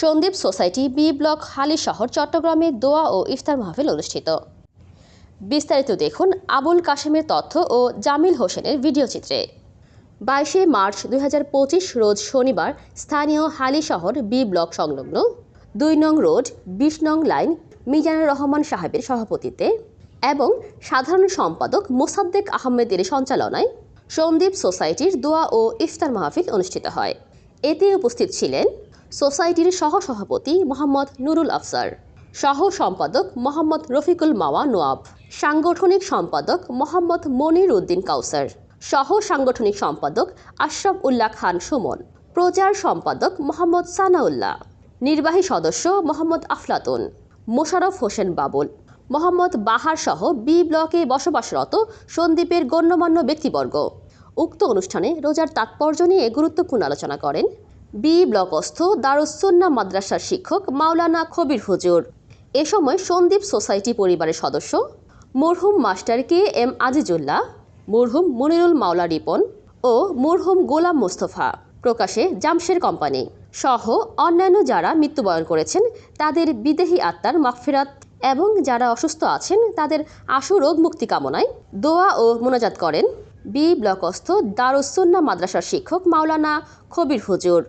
Sandeep society B block হালি শহর, চট্টগ্রামে দোয়া ও ইফতার মাহফিল অনুষ্ঠিত। বিস্তারিত দেখুন আবুল কাশেমের তথ্য ও জামিল হোসেনের ভিডিও চিত্রে। বাইশে মার্চ দুই হাজার পঁচিশ রোজ শনিবার স্থানীয় হালি শহর বি ব্লক সংলগ্ন দুই নং রোড, বিশ নং লাইন মিজানুর রহমান সাহেবের সভাপতিত্বে এবং সাধারণ সম্পাদক মোসাদ্দেক আহমেদের সঞ্চালনায় সন্দীপ সোসাইটির দোয়া ও ইফতার মাহফিল অনুষ্ঠিত হয়। এতে উপস্থিত ছিলেন সোসাইটির সহ সভাপতি মোহাম্মদ নুরুল আফসার, সহ সম্পাদক মোহাম্মদ রফিকুল মাওয়া নোয়াব, সাংগঠনিক সম্পাদক মোহাম্মদ মনির উদ্দিন কাউসার, সহ সাংগঠনিক সম্পাদক আশরাফ উল্লাহ খান সুমন, প্রচার সম্পাদক মোহাম্মদ সানাউল্লাহ, নির্বাহী সদস্য মোহাম্মদ আফলাতুন, মোশারফ হোসেন বাবুল, মোহাম্মদ বাহার সহ বি ব্লকে বসবাসরত সন্দ্বীপের গণ্যমান্য ব্যক্তিবর্গ। উক্ত অনুষ্ঠানে রোজার তাৎপর্য নিয়ে গুরুত্বপূর্ণ আলোচনা করেন বি ব্লকস্থ দারুসুন্না মাদ্রাসার শিক্ষক মাওলানা খবির হুজুর। এ সময় সন্দীপ সোসাইটি পরিবারের সদস্য, মরহুম মাস্টার কে এম আজিজুল্লাহ, মরহুম মনিরুল মাওলা রিপন ও মরহুম গোলাম মোস্তফা প্রকাশে জামশের কোম্পানি সহ অন্যান্য যারা মৃত্যুবরণ করেছেন, তাদের বিদেহী আত্মার মাগফিরাত এবং যারা অসুস্থ আছেন, তাদের আশু রোগ মুক্তি কামনায় দোয়া ও মোনাজাত করেন বি ব্লকস্থ দারুসুন্না মাদ্রাসার শিক্ষক মাওলানা খবির হুজুর।